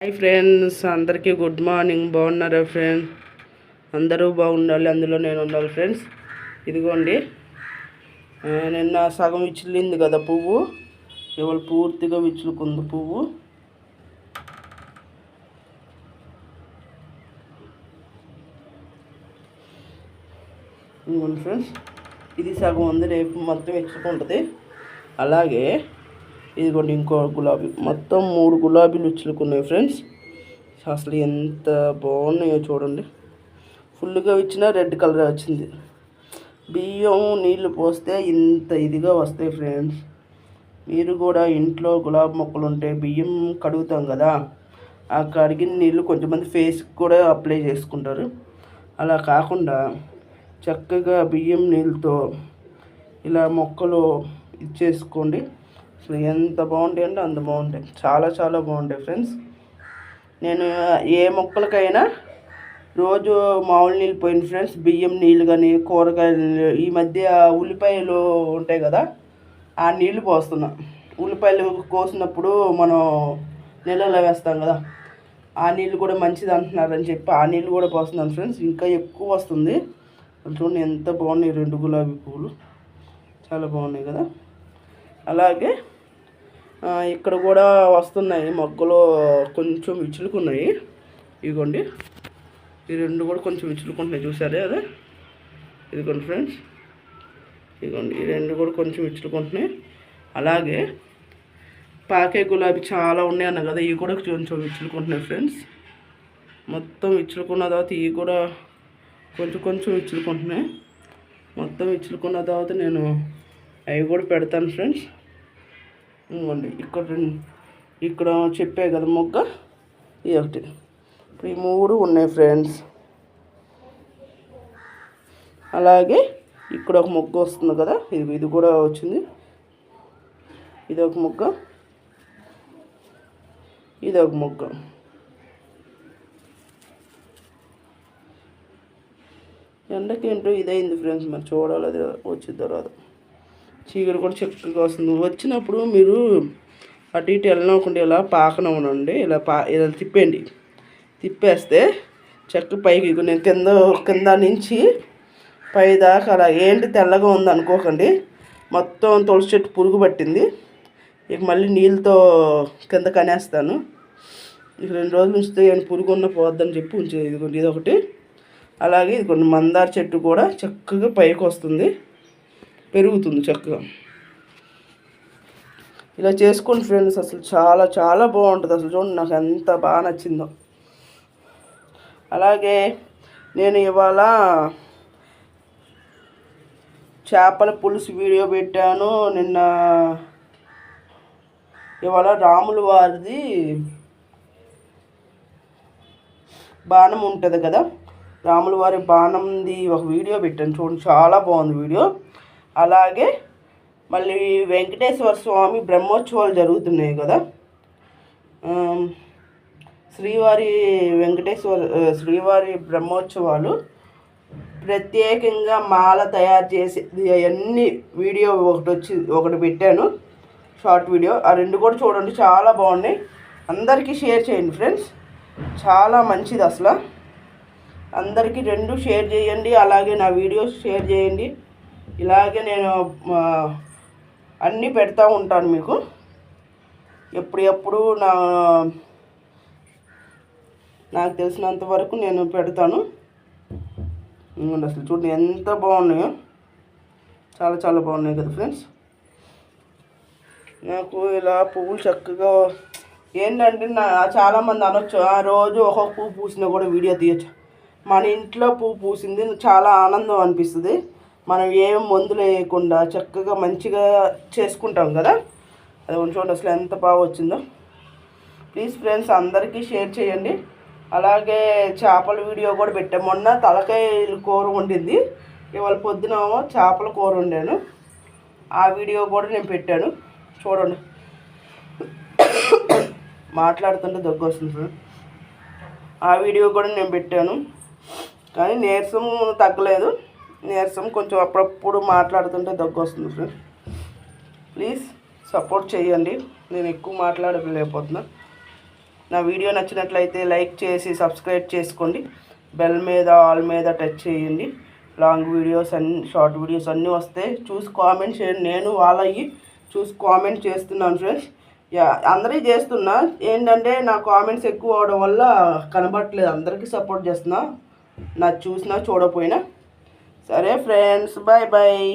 Hi friends అందరికీ good morning. బాగున్నారా friends? అందరూ బాగుండాలి అందులో నేను ఉండాలి ఫ్రెండ్స్. ఇదిగోండి. నిన్న సగం విచ్చిలింది కదా పువ్వు. ఇవాళ పూర్తిగా విచ్చులుకుంది పువ్వు. ఇదిగోండి ఫ్రెండ్స్. ఇది సగం ఉంది రేపు మొత్తం విచ్చుకుంటుంది. అలాగే ఇదిగోండి ఇంకో గులాబీ. మొత్తం మూడు గులాబీలు ఉచ్చులుకున్నాయి ఫ్రెండ్స్. అసలు ఎంత బాగున్నాయో చూడండి. ఫుల్గా ఇచ్చిన రెడ్ కలర్ వచ్చింది. బియ్యం నీళ్ళు పోస్తే ఇంత ఇదిగా వస్తాయి ఫ్రెండ్స్. మీరు కూడా ఇంట్లో గులాబీ మొక్కలు ఉంటే బియ్యం కడుగుతాం కదా. ఆ కడిగిన నీళ్ళు కొంతమంది ఫేస్కి కూడా అప్లై చేసుకుంటారు. అలా కాకుండా చక్కగా బియ్యం నీళ్ళతో ఇలా మొక్కలు ఇచ్చేసుకోండి. అసలు ఎంత బాగుంటాయి అంటే అంత బాగుంటాయి. చాలా చాలా బాగుంటాయి ఫ్రెండ్స్. నేను ఏ మొక్కలకైనా రోజు మామూలు నీళ్ళు పోయిన ఫ్రెండ్స్ బియ్యం నీళ్ళు కానీ కూరగాయలు ఈ మధ్య ఉల్లిపాయలు ఉంటాయి కదా ఆ నీళ్ళు పోస్తున్నా. ఉల్లిపాయలు కోసినప్పుడు మనం నీళ్ళలో వేస్తాం కదా ఆ నీళ్ళు కూడా మంచిది అంటున్నారని చెప్పి ఆ నీళ్ళు కూడా పోస్తున్నాను ఫ్రెండ్స్. ఇంకా ఎక్కువ వస్తుంది. చూడండి ఎంత బాగున్నాయి రెండు గులాబీ పువ్వులు చాలా బాగున్నాయి కదా. అలాగే ఇక్కడ కూడా వస్తున్నాయి మొగ్గలు కొంచెం విచులుకున్నాయి ఇదిగోండి. ఈ రెండు కూడా కొంచెం విచులుకుంటున్నాయి చూసారే అదే? ఇదిగోండి ఫ్రెండ్స్. ఇదిగోండి. ఈ రెండు కూడా కొంచెం విచ్చులుకుంటున్నాయి. అలాగే పాకే గులాబీ చాలా ఉన్నాయి అన్న కదా? ఇవి కూడా కొంచెం విచ్చులుకుంటున్నాయి ఫ్రెండ్స్. మొత్తం విచ్చులుకున్న తర్వాత ఇవి కూడా కొంచెం కొంచెం విచ్చులుకుంటున్నాయి. మొత్తం విచ్చులుకున్న తర్వాత నేను అవి కూడా పెడతాను ఫ్రెండ్స్. ఇవ్వండి. ఇక్కడ ఇక్కడ చెప్పే కదా మొగ్గ ఇది ఒకటి. ఇప్పుడు ఈ మూడు ఉన్నాయి ఫ్రెండ్స్ అలాగే ఇక్కడ ఒక మొగ్గ వస్తుంది కదా ఇది ఇది కూడా వచ్చింది. ఇది ఒక మొగ్గ. ఇది ఒక మొగ్గ. ఎండకి ఏంటో ఇదైంది ఫ్రెండ్స్ మరి చూడాలి అది వచ్చిన తర్వాత. చీకటి కూడా చక్కగా వస్తుంది. వచ్చినప్పుడు మీరు అటు ఇటు వెళ్ళనకుండా ఇలా పాకన ఉండండి. ఇలా పా ఇలా తిప్పండి తిప్పేస్తే చెక్క పైకి నేను కింద కింద నుంచి పై దాకా అలా ఏంటి తెల్లగా ఉంది అనుకోకండి. మొత్తం తులసి చెట్టు పురుగు పట్టింది. ఇక మళ్ళీ నీళ్ళతో కింద కనేస్తాను. ఇక రెండు రోజులు ఉంచితే నేను పురుగు ఉన్న పోద్దని చెప్పి ఉంచేది. ఇదిగోండి ఇది ఒకటి అలాగే ఇది కొన్ని మందార చెట్టు కూడా చక్కగా పైకి వస్తుంది. పెరుగుతుంది చక్కగా. ఇలా చేసుకోండి ఫ్రెండ్స్ అసలు చాలా చాలా బాగుంటుంది. అసలు చూడండి నాకు ఎంత బాగా నచ్చిందో. అలాగే నేను ఇవాళ చేపల పులుసు వీడియో పెట్టాను. నిన్న ఇవాళ రాముల వారిది బాణం ఉంటుంది కదా? రాముల వారి బాణంది ఒక వీడియో పెట్టాను. చూడండి చాలా బాగుంది వీడియో. అలాగే మళ్ళీ వెంకటేశ్వర స్వామి బ్రహ్మోత్సవాలు జరుగుతున్నాయి కదా. శ్రీవారి వెంకటేశ్వర శ్రీవారి బ్రహ్మోత్సవాలు ప్రత్యేకంగా మాల తయారు చేసి అవన్నీ వీడియో ఒకటి వచ్చి ఒకటి పెట్టాను. Short video. ఆ రెండు కూడా చూడండి చాలా బాగున్నాయి. అందరికీ షేర్ చేయండి ఫ్రెండ్స్. చాలా మంచిది అసలు. అందరికీ రెండు షేర్ చేయండి అలాగే నా వీడియోస్ షేర్ చేయండి. ఇలాగే నేను అన్నీ పెడతా ఉంటాను మీకు. ఎప్పుడు ఎప్పుడు నా నాకు తెలిసినంత వరకు నేను పెడతాను. అసలు చూడండి ఎంత బాగున్నాయో. చాలా చాలా బాగున్నాయి కదా ఫ్రెండ్స్. నాకు ఇలా పువ్వులు చక్కగా ఏంటంటే నా చాలామంది అనొచ్చు "ఆ, రోజు ఒక్కొక్క పువ్వు పూసినా కూడా వీడియో తీయచ్చు. మన ఇంట్లో పువ్వు పూసింది చాలా ఆనందం అనిపిస్తుంది. మనం ఏం మందులు వేయకుండా చక్కగా మంచిగా చేసుకుంటాం కదా? అది చూడండి అసలు ఎంత బాగా వచ్చిందో. ప్లీజ్ ఫ్రెండ్స్ అందరికీ షేర్ చేయండి. అలాగే చేపల వీడియో కూడా పెట్టాం. మొన్న తలకాయలు కూర వండింది. ఇవాళ పొద్దున చేపల కూర వండాను. ఆ వీడియో కూడా నేను పెట్టాను. చూడండి. మాట్లాడుతుంటే దగ్గు వస్తుంది ఆ వీడియో కూడా నేను పెట్టాను. కానీ నీరసం తగ్గలేదు. నీరసం కొంచెం అప్పుడప్పుడు మాట్లాడుతుంటే దగ్గు వస్తుంది ఫ్రెండ్స్ ప్లీజ్ సపోర్ట్ చేయండి. నేను ఎక్కువ మాట్లాడలేకపోతున్నా. నా వీడియో నచ్చినట్లయితే లైక్ చేసి సబ్స్క్రైబ్ చేసుకోండి. బెల్ మీద ఆల్ మీద టచ్ చేయండి. లాంగ్ వీడియోస్ అన్ని షార్ట్ వీడియోస్ అన్నీ వస్తాయి చూసి కామెంట్ చేయండి. నేను వాళ్ళవి చూసి కామెంట్ చేస్తున్నాను ఫ్రెండ్స్ యా అందరికీ చేస్తున్నా. ఏంటంటే నా కామెంట్స్ ఎక్కువ అవడం వల్ల కనబడట్లేదు. అందరికీ సపోర్ట్ చేస్తున్నా. నా చూసినా చూడకపోయినా. సరే ఫ్రెండ్స్ బాయ్ బాయ్